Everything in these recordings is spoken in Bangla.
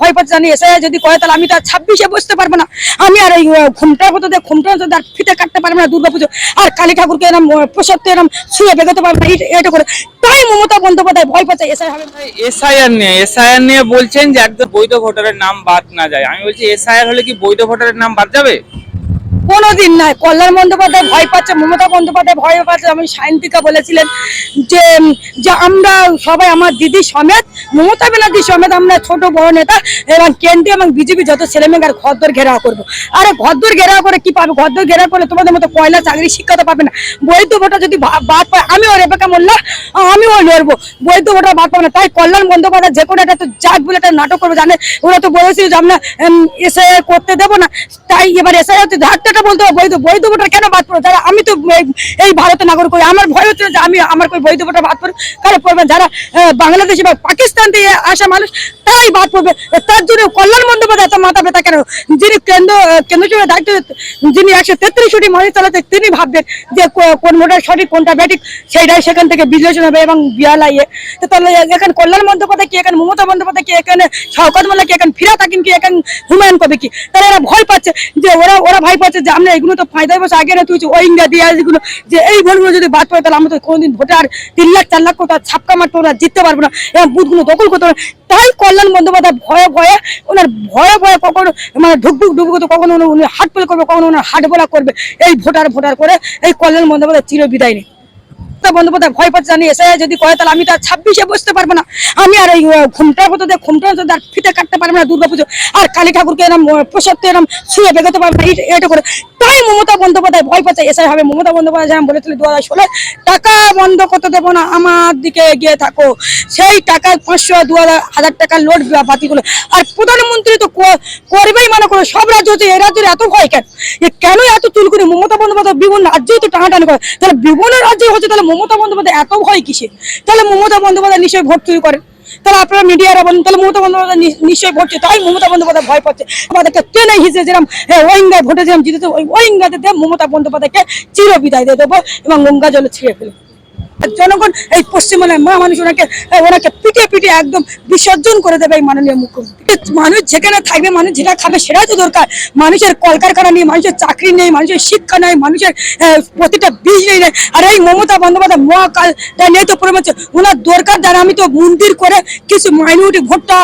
ভয় পাচ্ছে জানি, এসে যদি কয় তাহলে আমি আর ছাব্বিশে বসতে পারব না। আমি আর এই ঘুমটার মতো দিয়ে, ঘুমটার মতো ফিতে কাটতে পারব না আর কালী ঠাকুরকে এরম এরম শুয়ে বেরোতে পারব না এটা করে। তাই মমতা বন্দ্যোপাধ্যায় ভয় পাচ্ছে, এসআই হবে। এসআইআর নিয়ে এসআইআর নিয়ে বলছেন যে একদম বৈধ ভোটারের নাম বাদ না যায়। আমি বলছি, এসআইআর হলে কি বৈধ ভোটারের নাম বাদ যাবে? কোনোদিন নয়। কল্যাণ বন্দ্যোপাধ্যায় ভয় পাচ্ছে, মমতা বন্দ্যোপাধ্যায় ভয় পাচ্ছে। আমি সায়ন্তিকা বলেছিলেন যে যে আমরা সবাই আমার দিদি সমেত, মমতা ব্যানার্জি সমেত আমরা ছোট বড় নেতা এবং কেন্দ্রীয় এবং বিজেপি যত ছেলেমেয়ের ঘরদোর ঘেরাও করব। আরে ঘরদোর ঘেরাও করে কি পাবে? ঘরদোর ঘেরাও করলে তোমাদের মতো পয়লা চাকরি শিক্ষা তো পাবে না। বৈধ ভোটার যদি বাদ পায়, আমিও রেবেকা মোল্লা, আমিও লড়বো। বৈধ ভোটার বাদ পাবে না। তাই কল্যাণ বন্দ্যোপাধ্যায় যে কোনো একটা তো জাত বলে একটা নাটক করবে, জানে? ওরা তো বলেছিল যে আমরা এসে করতে দেবো না। তাই এবার এসে হচ্ছে ধাক্কাটা বলতে বৈধ বৈধ ভোটার কেন বাদ যারা আমি তো এই- নাগরিক আমার ভয় হচ্ছে যে আমি আমার કોઈ বৈধ ভোটার বাদ যারা বা পাকিস্তান থেকে আসা মানুষ বাদ পড়বে। তার জন্য কল্যাণ বন্দ্যোপাধ্যায় এত মাথা ব্যথা কেন? যিনি কেন্দ্র কেন্দ্র দায়িত্ব, যিনি একশো তেত্রিশ মানুষ চালাতে, তিনি ভাববেন যে কোন ভোটার সঠিক, কোনটা ব্যাটিক, সেইটাই সেখান থেকে বিশ্লেষণ হবে এবং বিয়ালাইয়ে তাহলে এখানে কল্যাণ বন্দ্যোপাধ্যায় কি? এখানে মমতা বন্দ্যোপাধ্যায় কি এখানে শওকত মোল্লা কি এখানে ফিরা থাকেন কি এখানে হুমায়ুন কবি কি? তাহলে এরা ভয় পাচ্ছে যে ওরা ওরা ভয় পাচ্ছে যে আমরা এগুলো তো দশ বছর আগে না তুই ওই ইন্ডিয়া দিয়ে এগুলো, যে এই ভোটগুলো যদি বাদ পড়ে তাহলে আমরা তো কোনোদিন ভোটে আর তিন লাখ, চার লাখ কোথাও ছাপকা মারতে ওরা জিততে পারব না। এবং বুথগুলো দখল করতে পারব তাই কল্যাণ বন্দ্যোপাধ্যায় ভয়ে ভয়ে, ওনার ভয়ে ভয়ে কখনো মানে ঢুকবুক ঢুকবুক তো কখনো উনি হাট পেলে করবে, কখনো ওনার হাট বলা করবে। এই ভোটার ভোটার করে এই কল্যাণ বন্দ্যোপাধ্যায় চির বিদায় নেই। মমতা বন্দ্যোপাধ্যায় ভয় পাচ্ছে জানি এসে যদি করে তাহলে আমি তো আর ছাব্বিশে বসতে পারব না। আমি আর এই ঘুমটার মতো দিয়ে ঘুমটার মতো আর ফিতে কাটতে পারব না দুর্গাপুজো আর কালী ঠাকুরকে এরম আহ, প্রসাদকে এরম শুয়ে বেরোতে পারব না এটা- করে। তাই মমতা বন্দ্যোপাধ্যায় ভয় পাচ্ছে এসে হবে মমতা বন্দ্যোপাধ্যায় যেমন বলেছিল দু হাজার ষোলো টাকা বন্ধ করতে দেবো না আমার দিকে এগিয়ে থাকো। সেই টাকা পাঁচশো দু হাজার টাকার লোড বাতিল করল আর প্রধানমন্ত্রী তো করবেই মনে করো সব রাজ্য হচ্ছে এই রাজ্যের এত ভয় কেন? কেন এত চুলকুনি? মমতা বন্দ্যোপাধ্যায় বিভিন্ন রাজ্যেই তো টানা টানাটানি করে। তাহলে বিভিন্ন রাজ্যে হচ্ছে তাহলে মমতা বন্দ্যোপাধ্যায় এত ভয় কিসে তাহলে মমতা বন্দ্যোপাধ্যায় নিশ্চয়ই ভোট চুরি করে। তাহলে আপনারা মিডিয়ারা বলেন, তাহলে মমতা বন্দ্যোপাধ্যায় নিশ্চয়ই ভোট চুরি তাই মমতা বন্দ্যোপাধ্যায় ভয় পাচ্ছে। আমাদেরকে ট্রেনে হিসেবে যেরকম ওয়িঙ্গায় ভোটে যেরকম জিতেছে, ওই ওয়িঙ্গাতে মমতা বন্দ্যোপাধ্যায়কে চির বিদায় দিয়ে দেবো এবং গঙ্গা জলে ছিঁড়ে ফেলে জনগণ এই পশ্চিমবঙ্গের মা মানুষ ওনাকে ওনাকে পিটে পিটে একদম বিসর্জন করে দেবে এই মাননীয় মুখ্যমন্ত্রী। মানুষ যেখানে থাকবে, মানুষ যেটা খাবে সেটাই তো দরকার। মানুষের কলকারখানা নেই, মানুষের চাকরি নেই, মানুষের শিক্ষা নেই, মানুষের প্রতিটা বীজ নেই। আর এই মমতা বন্দ্যোপাধ্যায় মহাকাল নিয়ে তো পড়ে ওনার দরকার যারা আমি তো মন্দির করে কিছু মাইনরিটি ভোটটা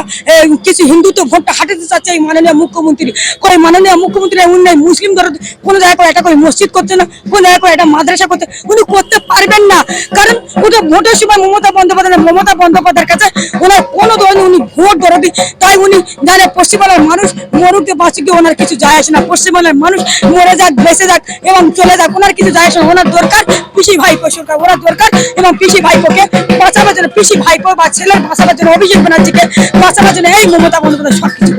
কিছু হিন্দুত্ব ভোটটা হাঁটাতে চাচ্ছে এই মাননীয় মুখ্যমন্ত্রী। করে মাননীয় মুখ্যমন্ত্রী উনি নেই, মুসলিম ধরো, কোনো জায়গায় করে একটা করে মসজিদ করছে না, কোনো জায়গায় করে একটা মাদ্রাসা করছে, উনি করতে পারবেন না। কারণ ওটা ভোটের সময় মমতা বন্দ্যোপাধ্যায়, মমতা বন্দ্যোপাধ্যায়ের কাছে ওনার কোনো ধরনের উনি ভোট দরদি তাই উনি জানে পশ্চিমবাংলার মানুষ, মরুকে বাঁচুকে ওনার কিছু যায় আসে না। পশ্চিমবাংলার মানুষ মরে যাক, বেঁচে যাক এবং চলে যাক, ওনার কিছু যায় আসে না। ওনার দরকার পিসি ভাইপো সরকার, ওনার দরকার এবং পিসি ভাইপোকে বাঁচাবার জন্য, পিসি ভাইপো বা ছেলের বাঁচাবার জন্য, অভিষেক ব্যানার্জিকে বাঁচাবার জন্য এই মমতা বন্দ্যোপাধ্যায় সব কিছু